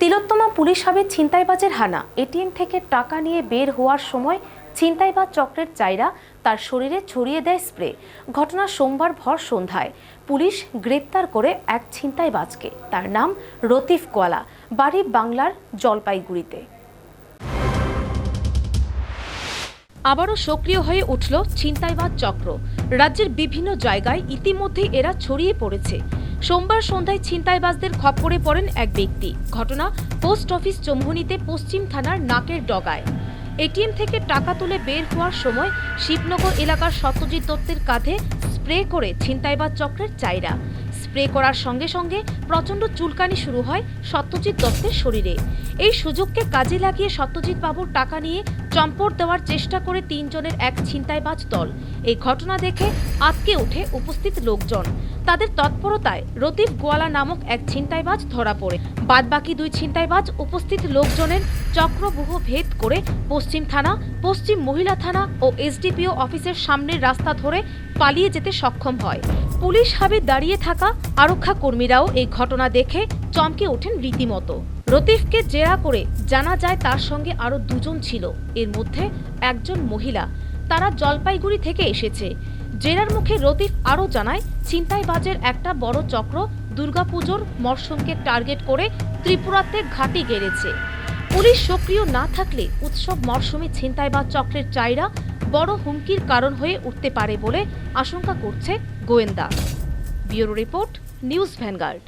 তিলোত্তমা police হবে ছিনতাইবাজের হানা। ATM থেকে টাকা নিয়ে বের হওয়ার সময় ছিনতাইবাজ চক্রের চাইরা তার শরীরে ছড়িয়ে দেয় স্প্রে। ঘটনা সোমবার ভর সন্ধ্যায়। পুলিশ গ্রেপ্তার করে এক ছিনতাইবাজকে। তার নাম রতিফ কোয়ালা। বাড়ি বাংলার জলপাইগুড়িতে। আবারও সক্রিয় হয়ে উঠল ছিনতাইবাজ চক্র। রাজ্যের বিভিন্ন জায়গায় ইতিমধ্যেই এরা ছড়িয়ে পড়েছে। সোমবার সন্ধ্যায় ছিনতাইবাজদের খপ্পরে পড়েন এক ব্যক্তি। ঘটনা পোস্ট অফিস চমুহনিতে পশ্চিম থানার নাকের ডগায়। এটিএম থেকে টাকা তুলে বের হওয়ার সময় শিবনগর এলাকার সত্যজিৎ দত্তের কাঁধে স্প্রে করে ছিনতাইবাজ চক্রের চাইরা। স্প্রে করার সঙ্গে সঙ্গে প্রচণ্ড চুলকানি শুরু হয় সত্যজিৎ দত্তের শরীরে। এই সুযোগকে কাজে লাগিয়ে সত্যজিৎ বাবুর টাকা নিয়ে চম্পট দেওয়ার চেষ্টা করে তিনজনের এক ছিনতাইবাজ দল। এই ঘটনা দেখে আতকে ওঠে উপস্থিত লোকজন। তাদের তৎপরতায় রতিফ গোয়ালা নামক এক ছিনতাইবাজ ধরা পড়ে। বাদবাকি দুই ছিনতাইবাজ উপস্থিত লোকজনের চক্রবুহ ভেদ করে পশ্চিম থানা, পশ্চিম মহিলা থানা ও এসডিপিও অফিসের সামনের রাস্তা ধরে পালিয়ে যেতে সক্ষম হয়। পুলিশ হাবে দাঁড়িয়ে থাকা আরক্ষা কর্মীরাও এই ঘটনা দেখে চমকে ওঠেন রীতিমতো। রতিফকে জেরা করে জানা যায় তার সঙ্গে আরও দুজন ছিল। এর মধ্যে একজন মহিলা। তারা জলপাইগুড়ি থেকে এসেছে। জেরার মুখে রতিফ আরও জানায়, ছিনতাইবাজের একটা বড় চক্র দুর্গাপুজোর মরশুমকে টার্গেট করে ত্রিপুরাতে ঘাঁটি গেড়েছে। পুলিশ সক্রিয় না থাকলে উৎসব মরশুমে ছিনতাইবাজ চক্রের চাইরা বড় হুমকির কারণ হয়ে উঠতে পারে বলে আশঙ্কা করছে গোয়েন্দা। Bureau report, news Vanguard.